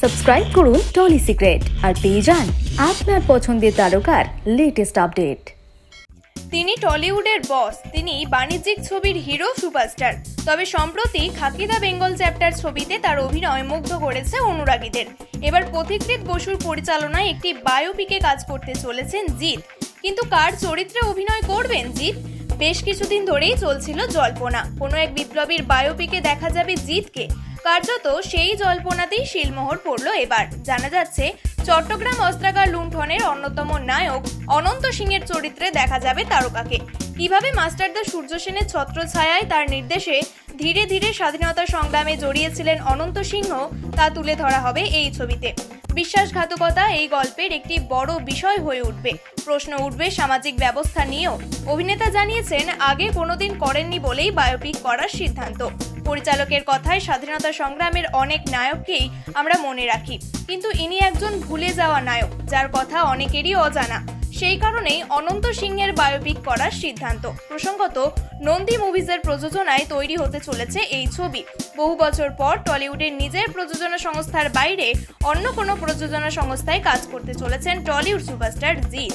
Subscribe করুন trolley secret আর পেয়ে যান আপনার পছন্দের তারকার লেটেস্ট আপডেট তিনি টলিউডের বস, তিনি বাণিজ্যিক ছবির হিরো সুপারস্টার। তবে সম্প্রতি খাকিদা বেঙ্গল চ্যাপ্টার ছবিতে তার অভিনয় মুগ্ধ করেছে অনুরাগীদের। এবার পথিকৃত বসুর পরিচালনায় একটি বায়োপিকে কাজ করতে চলেছেন জিৎ। কিন্তু কার চরিত্রে অভিনয় করবেন জিৎ? বেশ কিছুদিন ধরেই চলছিল জল্পনা। কোনো এক বিপ্লবীর বায়োপিকে দেখা যাবে জিতকে কার্যত সেই জল্পনাতেই শিলমোহর পড়ল এবার। জানা যাচ্ছে, চট্টগ্রাম অস্ত্রাগার লুণ্ঠনের অন্যতম নায়ক অনন্ত সিংয়ের চরিত্রে দেখা যাবে তারকাকে। কীভাবে মাস্টারদা সূর্য সেনের ছত্রছায়ায় তার নির্দেশে ধীরে ধীরে স্বাধীনতা সংগ্রামে জড়িয়েছিলেন অনন্ত সিংহ, তা তুলে ধরা হবে এই ছবিতে। বিশ্বাসঘাতকতা এই গল্পের একটি বড় বিষয় হয়ে উঠবে। প্রশ্ন উঠবে সামাজিক ব্যবস্থা নিয়েও। অভিনেতা জানিয়েছেন, আগে কোনোদিন করেননি বলেই বায়োপিক করার সিদ্ধান্ত। পরিচালকের কথায় স্বাধীনতা সংগ্রামের অনেক নায়ককেই আমরা মনে রাখি। কিন্তু ইনি একজন ভুলে যাওয়া নায়ক, যার কথা অনেকেরই অজানা। সেই কারণেই অনন্ত সিংহের বায়োপিক করার সিদ্ধান্ত। প্রসঙ্গত, নন্দী মুভিজের প্রযোজনায় তৈরি হতে চলেছে এই ছবি। বহু বছর পর টলিউডের নিজের প্রযোজনা সংস্থার বাইরে অন্য কোনো প্রযোজনা সংস্থায় কাজ করতে চলেছেন টলিউড সুপারস্টার জিৎ।